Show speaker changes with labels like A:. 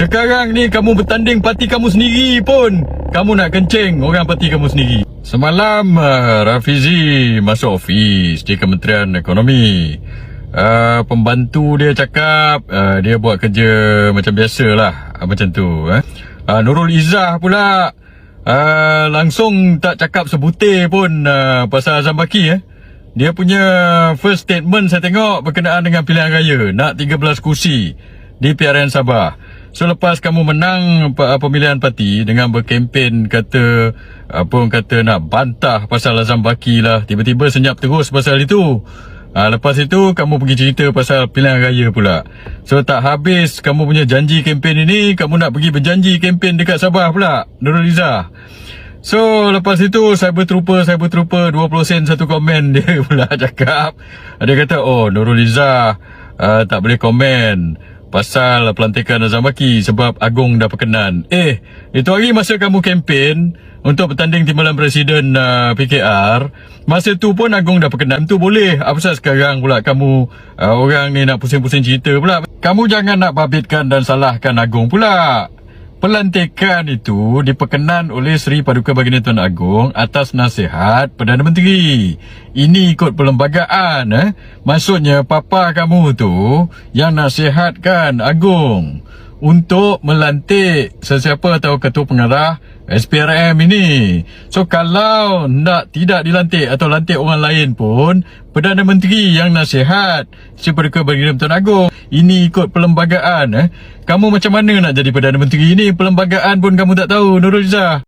A: Sekarang ni kamu bertanding parti kamu sendiri pun. Kamu nak kencing orang parti kamu sendiri. Semalam uh, Rafizi masuk ofis di Kementerian Ekonomi. Uh, Pembantu dia cakap uh, Dia buat kerja macam biasa lah uh, Macam tu eh. uh, Nurul Izzah pula uh, Langsung tak cakap sebutir pun uh, Pasal Azam Baki eh. Dia punya first statement saya tengok berkenaan dengan pilihan raya. Nak 13 kursi di PRN Sabah. So lepas kamu menang pe- pemilihan parti dengan berkempen kata apa orang kata nak bantah pasal Azam Baki lah. Tiba-tiba senyap terus pasal itu. Ha, lepas itu kamu pergi cerita pasal pilihan raya pula. So tak habis kamu punya janji kempen ini, kamu nak pergi berjanji kempen dekat Sabah pula. Nurul Izzah. So lepas itu Cyber Trooper Cyber Trooper 20 sen satu komen Dia pula cakap Dia kata oh Nurul Izzah uh, Tak boleh komen Pasal pelantikan Azam Baki Sebab Agong dah perkenan Eh Itu hari masa kamu kempen Untuk bertanding timbalan Presiden uh, PKR Masa tu pun Agong dah perkenan Tu boleh. Apa sekarang pula kamu uh, Orang ni nak pusing-pusing cerita pula? Kamu jangan nak babitkan dan salahkan Agong pula Pelantikan itu diperkenan oleh Seri Paduka Baginda Tuan Agong atas nasihat Perdana Menteri. Ini ikut perlembagaan eh. Maksudnya papa kamu tu yang nasihatkan Agong untuk melantik sesiapa atau ketua pengarah SPRM ini. So kalau nak tidak dilantik atau lantik orang lain pun Perdana Menteri yang nasihat Paduka Baginda Tuan Agong. Ini ikut perlembagaan eh. Kamu macam mana nak jadi Perdana Menteri ini? Perlembagaan pun kamu tak tahu Nurul Izzah.